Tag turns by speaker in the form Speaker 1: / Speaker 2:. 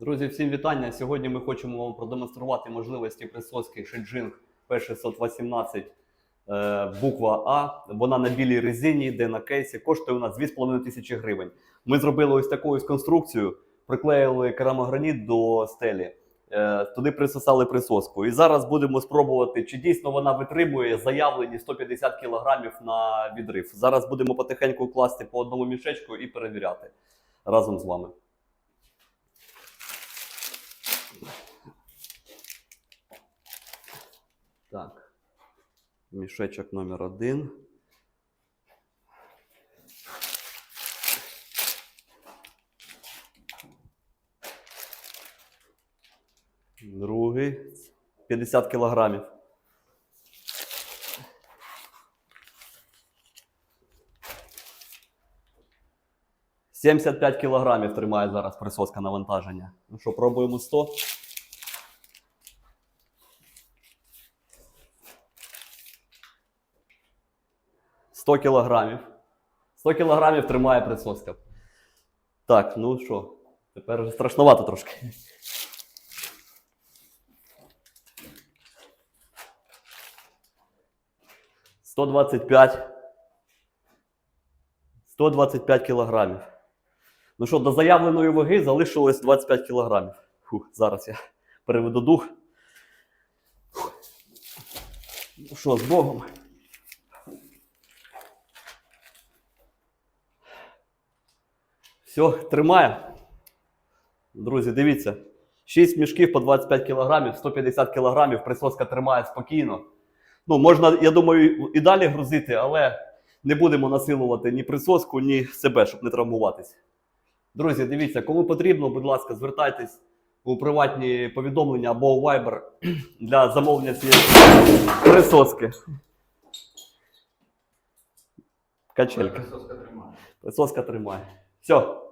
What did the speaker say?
Speaker 1: Друзі, всім вітання. Сьогодні ми хочемо вам продемонструвати можливості присоски Shijing P618 е, буква А. Вона на білій резині, йде на кейсі. Коштує у нас 2,5 тисячі гривень. Ми зробили ось таку ось конструкцію, приклеїли керамограніт до стелі. е, Туди присосали присоску. І зараз будемо спробувати, чи дійсно вона витримує заявлені 150 кг на відрив. Зараз будемо потихеньку класти по одному мішечку і перевіряти разом з вами. Так. Мішечок номер один. Другий. 50 кілограмів. «75 кілограмів тримає зараз присоска навантаження. Ну що, пробуємо 100. 100 кілограмів. 100 кілограмів тримає присоска. Так, ну що, тепер вже страшновато трошки. Сто двадцять п'ять. 125 кілограмів. Ну що, до заявленої ваги залишилось 25 кілограмів. Фух, зараз я переведу дух. Фух. Ну що, з Богом. Все, тримає. Друзі, дивіться. 6 мішків по 25 кілограмів, 150 кілограмів, присоска тримає спокійно. Ну, можна, я думаю, і далі грузити, але не будемо насилувати ні присоску, ні себе, щоб не травмуватись. Друзі, дивіться, кому потрібно, будь ласка, звертайтесь у приватні повідомлення або у Viber для замовлення цієї присоски. Качелька.
Speaker 2: Присоска тримає.
Speaker 1: Присоска тримає. Все,